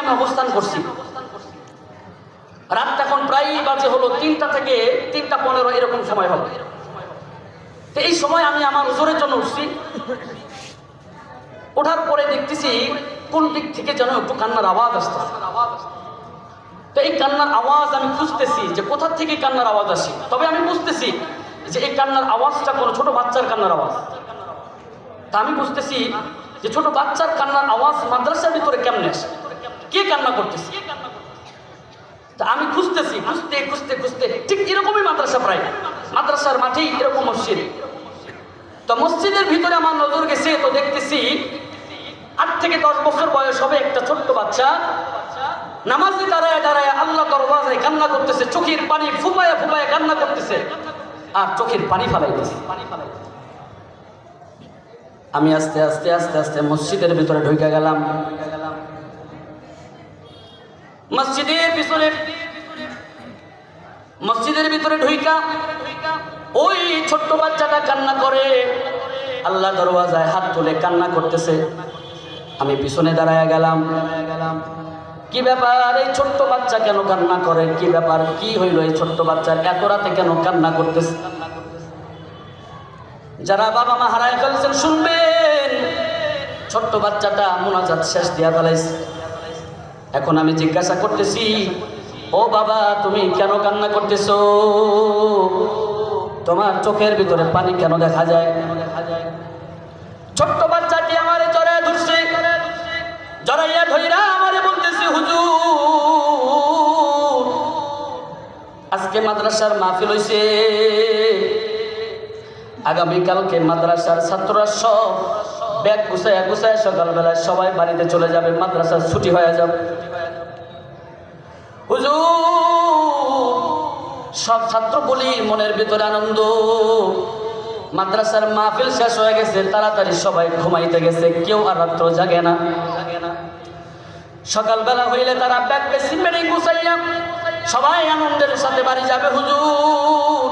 আমি অবস্থান করছি। রাত এখন প্রায় বাজে হলো তিনটা থেকে তিনটা পনেরো, এরকম সময় হবে। তো এই সময় আমি আমার ওজোরের জন্য উঠছি। ওঠার পরে দেখতেছি কোন দিক থেকে যেন একটু কান্নার আওয়াজ আসছে তো এই কান্নার আওয়াজ আমি খুঁজতেছি যে কোথা থেকে কান্নার আওয়াজ আসে। তবে আমি বুঝতেছি যে এই কান্নার আওয়াজটা কোনো ছোট বাচ্চার কান্নার আওয়াজ। তা আমি বুঝতেছি যে ছোট বাচ্চার কান্নার আওয়াজ মাদ্রাসার ভিতরে কেমনে আসে? কে কান্না করতেছে? আমি খুঁজতেছি, খুঁজতে খুঁজতে খুঁজতে। ঠিক এরকমই মাদ্রাসা প্রায়। মাদ্রাসার মাঠেই এরকম মসজিদ। তো মসজিদের ভিতরে আমার নজর গেছে, তো দেখতেছি আট থেকে দশ বছর বয়স হবে একটা ছোট্ট বাচ্চা। নামাজে দাঁড়ায় দাঁড়ায় আল্লাহ দরওয়াজায় কান্না করতেছে, চোখের পানি ফুপায় ফুপায় কান্না করতেছে, আর চোখের পানি ফালাইতেছে। আমি আস্তে আস্তে আস্তে আস্তে মসজিদের ভিতরে ঢুকে গেলাম। মসজিদের ভিতরে মসজিদের ভিতরে ঢুইকা, ওই ছোট্ট বাচ্চাটা কান্না করে। আল্লাহ দরওয়াজায় হাত তুলে কান্না করতেছে। আমি পিছনে দাঁড়ায় গেলাম। কি ব্যাপার? এই ছোট্ট বাচ্চা কেন কান্না করে? কি ব্যাপার? কি হইল এই ছোট্ট বাচ্চার? এত রাতে কেন কান্না করতেছে? যারা বাবা মা হারায় ফেলছেন, শুনবেন। ছোট্ট বাচ্চাটা মোনাজাত শেষ দিয়া ফেলাইছে। এখন আমি জিজ্ঞাসা করতেছি, ও বাবা, তুমি কেন কান্না করতেছো? তোমার চোখের ভিতরে পানি কেন দেখা যায়? ছোট্ট বাচ্চাটি আমারে জড়ায় ধরছে। জড়াইয়া ধইরা আমারে বলতেছে, হুজুর, আজকে মাদ্রাসার মাহফিল হইছে। আগামীকালকে মাদ্রাসার ছাত্ররা সব ব্যাগ গুছায় গুছায় সকালবেলায় সবাই বাড়িতে চলে যাবে মাদ্রাসার ছুটি হয়ে যাবে। সব ছাত্রগুলির মনের ভিতরে আনন্দ। মাদ্রাসার মাহফিল শেষ হয়ে গেছে, তাড়াতাড়ি সবাই ঘুমাইতে গেছে, কেউ আর রাত্র জাগে না। সকালবেলা হইলে তারা ব্যাগ বেশি মেরে গুছাইয়া সবাই আনন্দের সাথে বাড়ি যাবে, হুজুর।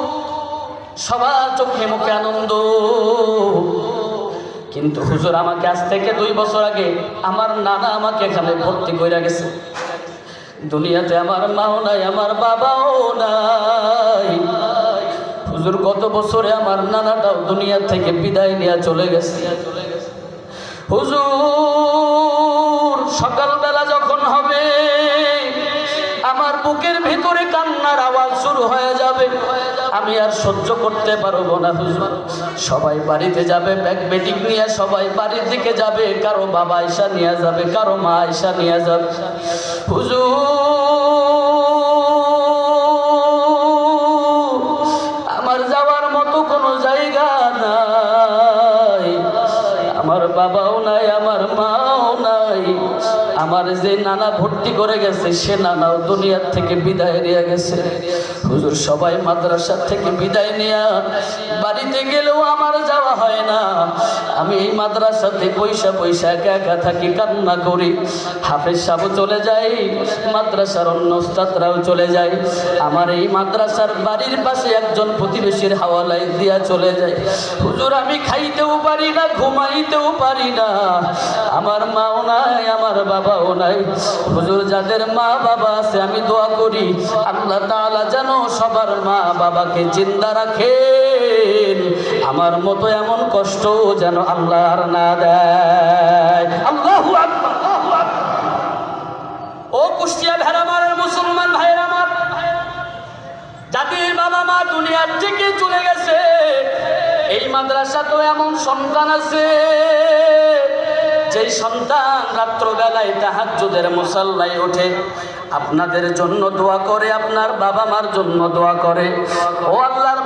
সবার চোখে মুখে আনন্দ। কিন্তু হুজুর আমাকে আজ থেকে দুই বছর আগে আমার নানা আমাকে এখানে ভর্তি করে গেছে। দুনিয়াতে আমার মাও নাই, আমার বাবাও নাই। হুজুর, গত বছরে আমার নানাটাও দুনিয়া থেকে বিদায় নিয়ে চলে গেছে। হুজুর, সকালবেলা যখন হবে, আমার বুকের ভিতরে কান্নার আওয়াজ শুরু হয়ে যাবে। আমি আর সহ্য করতে পারব না, হুজুর। সবাই বাড়িতে যাবে, ব্যাগ বেটিং নিয়ে সবাই বাড়ির দিকে যাবে, কারও বাবা আয়সা নিয়ে যাবে, কারও মা আয়সা নিয়ে যাবে। হুজুর, আমার যাওয়ার মতো কোনো জায়গা নাই। আমার বাবাও নাই, আমার নাই আমার যে নানা ভর্তি করে গেছে, সে নানাও দুনিয়ার থেকে বিদায় নিয়ে গেছে। হুজুর সবাই মাদ্রাসার থেকে বিদায় নিয়ে বাড়িতে গেলেও আমার যাওয়া হয় না। আমি এই মাদ্রাসাতে পয়সা পয়সা একা একা থাকি, কান্না করি। হাফেজ সাহেব চলে যাই মাদ্রাসার অন্য উস্তাদরাও চলে যায়। আমার এই মাদ্রাসার বাড়ির পাশে একজন প্রতিবেশীর হাওয়ালাই দিয়া চলে যায়। হুজুর, আমি খাইতেও পারি না, ঘুমাইতেও পারি না। আমার মাও নাই, আমার বাবাও নাই। হুজুর, যাদের মা বাবা আছে, আমি দোয়া করি, আল্লাহ তাআলা যেন সবার মা বাবাকে জিন্দা রাখেন। আমার মতো এমন কষ্ট যেন আল্লাহ আর না দেয়। আল্লাহু। ও কুষ্টিয়া ভেড়ামারের মুসলমান ভাইয়ের আমার যাদের বাবা মা দুনিয়ার থেকে চলে গেছে। এই মাদ্রাসা তো এমন সন্তান আছে, যেই সন্তান রাত্রবেলায় তাহাজ্জুদের মুসাল্লায় ওঠে। আপনাদের জন্য দোয়া করে, আপনার বাবা মার জন্য দোয়া করে। ও আল্লাহর